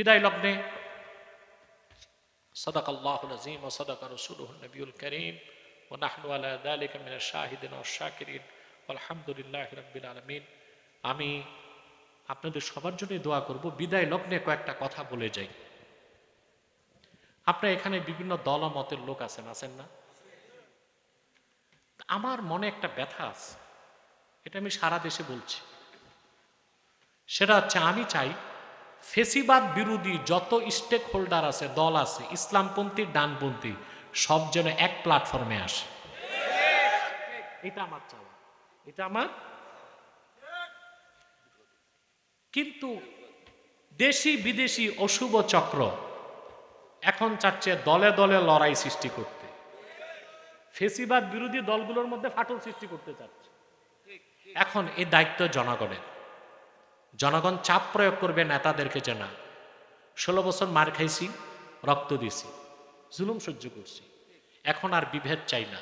বিদায় লগ্নে صدق الله العظيم وصدق رسوله النبي الكريم ونحن على ذلك من الشاهدين والشاكرين والحمد لله رب العالمين আমি আপনাদের সবার জন্য দোয়া করব বিদায় লগ্নে কয়েকটা কথা বলে যাই আপনার এখানে বিভিন্ন দল মতের লোক আছেন আছেন না আমার মনে একটা ব্যথা আছে এটা আমি সারা দেশে বলছি সেটা হচ্ছে আমি চাই ফেসিবাদ বিরোধী যত স্টেক হোল্ডার আছে, দল আছে, ইসলামপন্থী, ডানপন্থী, সব যেন এক প্ল্যাটফর্মে আসে। এটা আমার চাওয়া। এটা আমার কিন্তু দেশি বিদেশি অশুভ চক্র এখন চাচ্ছে দলে দলে লড়াই সৃষ্টি করতে। ফেসিবাদ বিরোধী দলগুলোর মধ্যে ফাটল সৃষ্টি করতে চাচ্ছে। এখন এই দায়িত্ব জনগণের। জনগণ চাপ প্রয়োগ করবে নেতাদেরকে যে না ষোলো বছর মার খাইছি, রক্ত দিছি, জুলুম সহ্য করছি। এখন আর বিভেদ চাই না।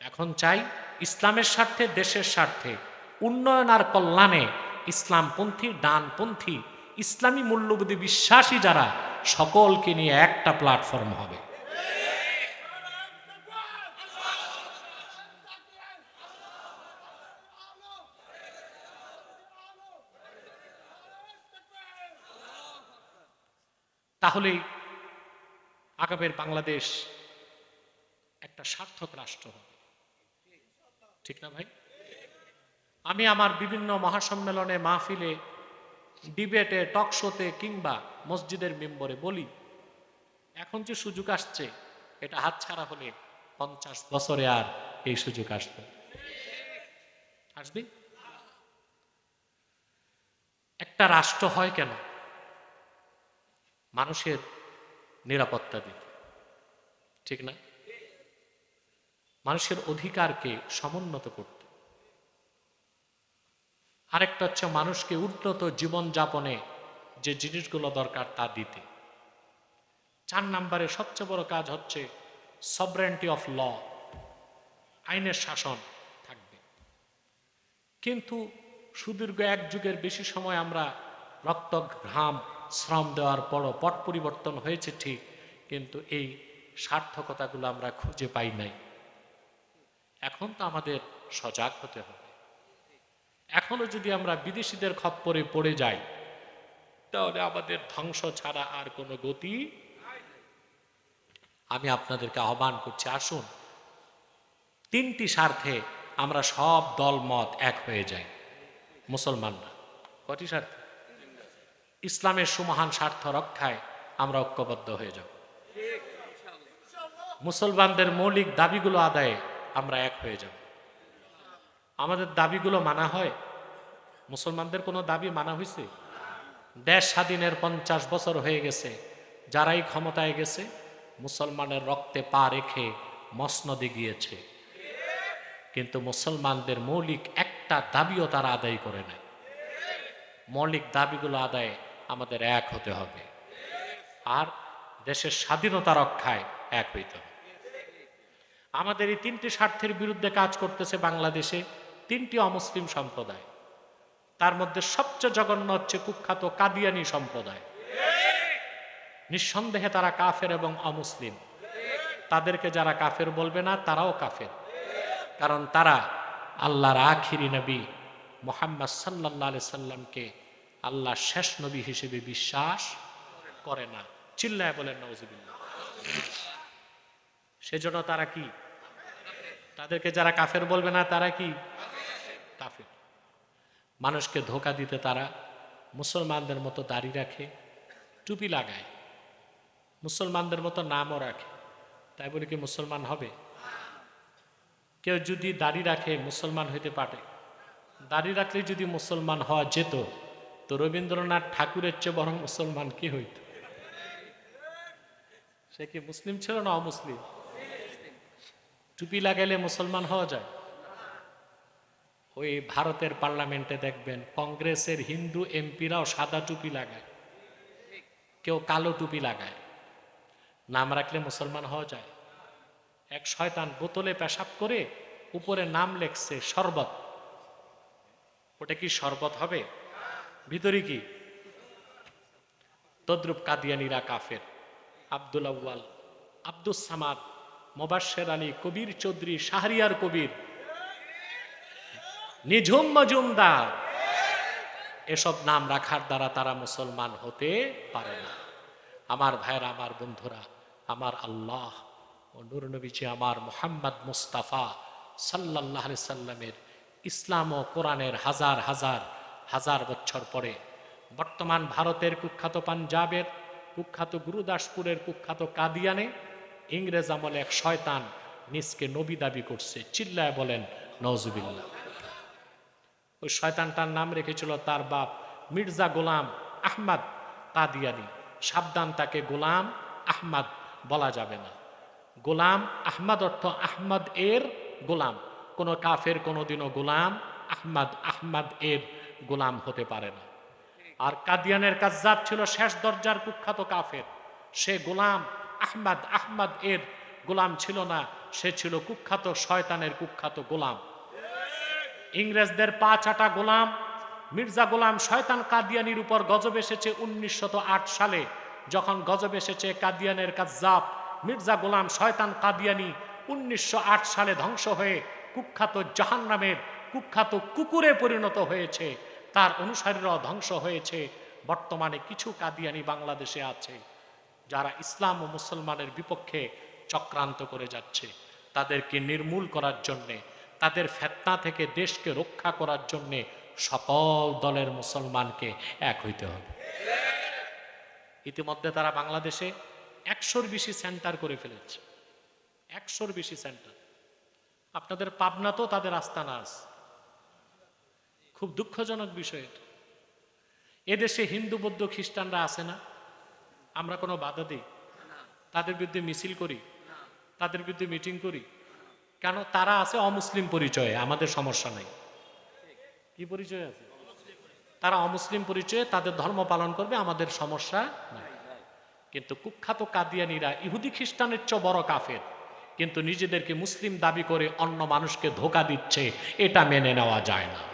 এখন চাই ইসলামের স্বার্থে, দেশের স্বার্থে, উন্নয়ন আর কল্যাণে ইসলামপন্থী, ডানপন্থী, ইসলামী মূল্যবোধী বিশ্বাসী যারা, সকলকে নিয়ে একটা প্ল্যাটফর্ম হবে। তাহলেই আগামের বাংলাদেশ একটা সার্থক রাষ্ট্র হবে। ঠিক না ভাই? আমি আমার বিভিন্ন মহাসম্মেলনে, মাহফিলে, ডিবেটে, টক শোতে কিংবা মসজিদের মেম্বরে বলি, এখন যে সুযোগ আসছে, এটা হাতছাড়া হলে পঞ্চাশ বছরে আর এই সুযোগ আসবে আসবে? একটা রাষ্ট্র হয় কেন? মানুষের নিরাপত্তা দিতে। ঠিক না? মানুষের অধিকারকে সমুন্নত করতে। আরেকটা হচ্ছে মানুষকে উন্নত জীবনযাপনে যে জিনিসগুলো দরকার তা দিতে। চার নম্বরে সবচেয়ে বড় কাজ হচ্ছে সবরেন্টি অফ ল আইনের শাসন থাকবে। কিন্তু সুদীর্ঘ এক যুগের বেশি সময় আমরা রক্ত ঘাম শ্রম দেওয়ার পরও পট পরিবর্তন হয়েছে ঠিক, কিন্তু এই সার্থকতাগুলো আমরা খুঁজে পাই নাই। এখন তো আমাদের সজাগ হতে হবে। এখনও যদি আমরা বিদেশিদের খপ্পরে পড়ে যাই, তাহলে আমাদের ধ্বংস ছাড়া আর কোনো গতি আমি আপনাদেরকে আহ্বান করছি, আসুন, তিনটি স্বার্থে আমরা সব দল মত এক হয়ে যাই, মুসলমানরা। কটি স্বার্থে? ইসলামের সুমহান স্বার্থ রক্ষায় আমরা ঐক্যবদ্ধ হয়ে যাব। মুসলমানদের মৌলিক দাবিগুলো আদায়ে আমরা এক হয়ে যাব। আমাদের দাবিগুলো মানা হয়? মুসলমানদের কোনো দাবি মানা হয়েছে দেশ স্বাধীনের পঞ্চাশ বছর হয়ে গেছে, যারাই ক্ষমতায় গেছে, মুসলমানের রক্তে পা রেখে মসনদে গিয়েছে। কিন্তু মুসলমানদের মৌলিক একটা দাবিও তারা আদায় করে নেয় মৌলিক দাবিগুলো আদায়ে আমাদের এক হতে হবে। আর দেশের স্বাধীনতা রক্ষায় এক হইতে হবে। আমাদের এই তিনটি স্বার্থের বিরুদ্ধে কাজ করতেছে বাংলাদেশে তিনটি অমুসলিম সম্প্রদায়। তার মধ্যে সবচেয়ে জঘন্য হচ্ছে কুখ্যাত কাদিয়ানি সম্প্রদায়। নিঃসন্দেহে তারা কাফের এবং অমুসলিম। তাদেরকে যারা কাফের বলবে না, তারাও কাফের। কারণ তারা আল্লাহর আখিরি নবী মোহাম্মদ সাল্লাহ সাল্লামকে আল্লাহ শেষ নবী হিসেবে বিশ্বাস করে না। চিল্লায় বলেন নওয়াজিবিল্লাহ সেজন্য তারা কি? তাদেরকে যারা কাফের বলবে না, তারা কি? কাফের। মানুষকে ধোকা দিতে তারা মুসলমানদের মতো দাড়ি রাখে, টুপি লাগায়। মুসলমানদের মতো নামও রাখে। তাই বলে কি মুসলমান হবে? কেউ যদি দাড়ি রাখে, মুসলমান হইতে পারে। দাড়ি রাখলে যদি মুসলমান হওয়া যেত তো রবীন্দ্রনাথ ঠাকুরের চেয়ে বরং মুসলমান কি হইত? সে কি মুসলিম ছিল না অমুসলিম? টুপি লাগাইলে মুসলমান হওয়া যায়? ওই ভারতের পার্লামেন্টে দেখবেন কংগ্রেসের হিন্দু এমপিরাও সাদা টুপি লাগায়, কেউ কালো টুপি লাগায়। নাম রাখলে মুসলমান হওয়া যায়। এক শয়তান বোতলে পেশাব করে উপরে নাম লেখছে শরবত। ওটা কি শরবত হবে? ভিতরে কি? তদ্রুপ কাদিয়ানিরা কাফের। আব্দুল আউ্বাল আব্দুস সামাদ মোবাশ্বের আলী, কবির চৌধুরী, শাহরিয়ার কবির। নিঝুম মজুমদার। এসব নাম রাখার দ্বারা তারা মুসলমান হতে পারে না। আমার ভাইয়েরা, আমার বন্ধুরা, আমার আল্লাহ ও নুর নবীজি, আমার মোহাম্মদ মুস্তাফা সাল্লাহ সাল্লামের ইসলাম ও কোরআনের হাজার হাজার হাজার বছর পরে। বর্তমান ভারতের কুখ্যাত পাঞ্জাবের কুখ্যাত গুরুদাসপুরের কুখ্যাত কাদিয়ানে ইংরেজ আমলে এক শয়তান নিজকে নবী দাবি করছে, চিল্লায় বলেন নজুবিল্লা ওই শয়তানটার নাম রেখেছিল তার বাপ মির্জা গোলাম আহমদ কাদিয়ানি। সাবধান তাকে গোলাম আহমদ বলা যাবে না। গোলাম আহমদ অর্থ আহমদ এর গোলাম। কোন কাফের কোনোদিনও গোলাম আহমদ আহমদ এর গোলাম হতে পারে না। আর কাদিয়ানের কাজ্জাব ছিল শেষ দরজার কুখ্যাত কাফের। সে গোলাম, আহমদ আহমদ এর গোলাম ছিল না, সে ছিল কুখ্যাত শয়তানের কুখ্যাত গোলাম। ইংরেজদের পা চাটা গোলাম, মির্জা গোলাম শয়তান কাদিয়ানির উপর গজব এসেছে উনিশশত সালে। যখন গজব এসেছে কাদিয়ানের কাজ্জাব, মির্জা গোলাম শয়তান কাদিয়ানি উনিশশো আট সালে ধ্বংস হয়ে কুখ্যাত জাহান নামের কুখ্যাত কুকুরে পরিণত হয়েছে, তার অনুসারীরাও ধ্বংস হয়েছে। বর্তমানে কিছু কাদিয়ানি বাংলাদেশে আছে, যারা ইসলাম ও মুসলমানের বিপক্ষে চক্রান্ত করে যাচ্ছে। তাদেরকে নির্মূল করার জন্যে, তাদের ফেতনা থেকে দেশকে রক্ষা করার জন্যে সকল দলের মুসলমানকে এক হইতে হবে। ইতিমধ্যে তারা বাংলাদেশে একশোর বেশি সেন্টার করে ফেলেছে। একশোর বেশি সেন্টার। আপনাদের পাবনাতেও তাদের আস্তানা আছে। খুব দুঃখজনক বিষয় এটা। এদেশে হিন্দু, বৌদ্ধ, খ্রিস্টানরা আছে না? আমরা কোনো বাধা দিই? তাদের বিরুদ্ধে মিছিল করি? তাদের বিরুদ্ধে মিটিং করি? কেন? তারা আছে অমুসলিম পরিচয়ে, আমাদের সমস্যা নাই। কি পরিচয় আছে? তারা অমুসলিম পরিচয়ে তাদের ধর্ম পালন করবে, আমাদের সমস্যা নাই। কিন্তু কুখ্যাত কাদিয়ানিরা, ইহুদি খ্রিস্টানের চেয়ে বড় কাফের, কিন্তু নিজেদেরকে মুসলিম দাবি করে অন্য মানুষকে ধোকা দিচ্ছে, এটা মেনে নেওয়া যায় না।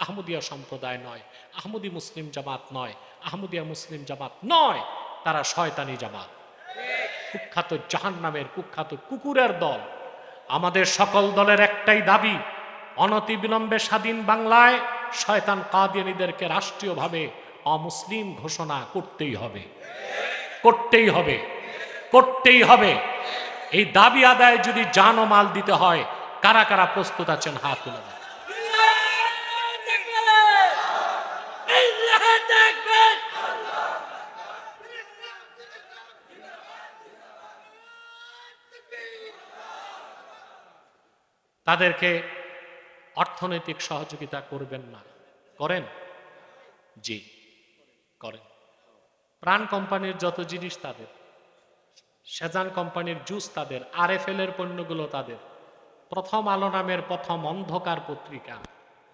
আহমদিয়া সম্প্রদায় নয়, আহমদি মুসলিম জামাত নয়, আহমদিয়া মুসলিম জামাত নয়, তারা শয়তানি জামাত। কুখ্যাত জাহান নামের কুখ্যাত কুকুরের দল। আমাদের সকল দলের একটাই দাবি, অনতিবিলম্বে স্বাধীন বাংলায় শয়তান কাদিয়ানিদেরকে রাষ্ট্রীয়ভাবে অমুসলিম ঘোষণা করতেই হবে। করতেই হবে। করতেই হবে। এই দাবি আদায় যদি জান মাল দিতে হয়, কারা কারা প্রস্তুত আছেন হাত তুলে তাদেরকে অর্থনৈতিক সহযোগিতা করবেন না। করেন? জি, করেন। প্রাণ কোম্পানির যত জিনিস তাদের, সেজান কোম্পানির জুস তাদের আর এফ এর পণ্যগুলো তাদের, প্রথম আলো নামের প্রথম অন্ধকার পত্রিকা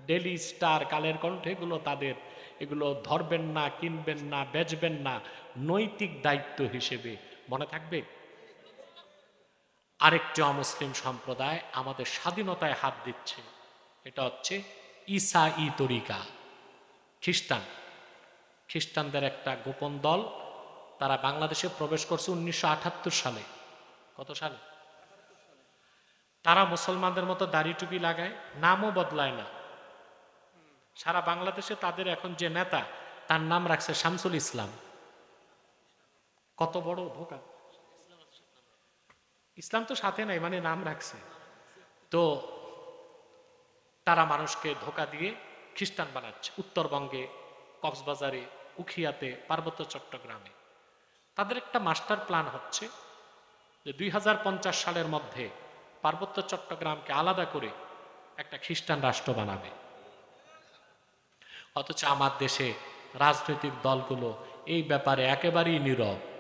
ডেলি স্টার কালের কণ্ঠেগুলো তাদের, এগুলো ধরবেন না, কিনবেন না, বেচবেন না, নৈতিক দায়িত্ব হিসেবে মনে থাকবে? আরেকটি অমুসলিম সম্প্রদায় আমাদের স্বাধীনতায় হাত দিচ্ছে। এটা হচ্ছে ইসা ই তরিকা। খ্রিস্টান। খ্রিস্টানদের একটা গোপন দল, তারা বাংলাদেশে প্রবেশ করছে উনিশশো আটাত্তর সালে। কত সালে? তারা মুসলমানদের মতো দাড়ি টুপি লাগায়, নামও বদলায় না। সারা বাংলাদেশে তাদের এখন যে নেতা, তার নাম রাখছে শামসুল ইসলাম। কত বড় ধোকা। ইসলাম তো সাথে নাই মানে নাম রাখছে। তো তারা মানুষকে ধোকা দিয়ে খ্রিস্টান বানাচ্ছে উত্তরবঙ্গে, কক্সবাজারে, উখিয়াতে, পার্বত্য চট্টগ্রামে। তাদের একটা মাস্টার প্ল্যান হচ্ছে যে দুই হাজার পঞ্চাশ সালের মধ্যে পার্বত্য চট্টগ্রামকে আলাদা করে একটা খ্রিস্টান রাষ্ট্র বানাবে। অথচ আমার দেশে রাজনৈতিক দলগুলো এই ব্যাপারে একেবারেই নীরব।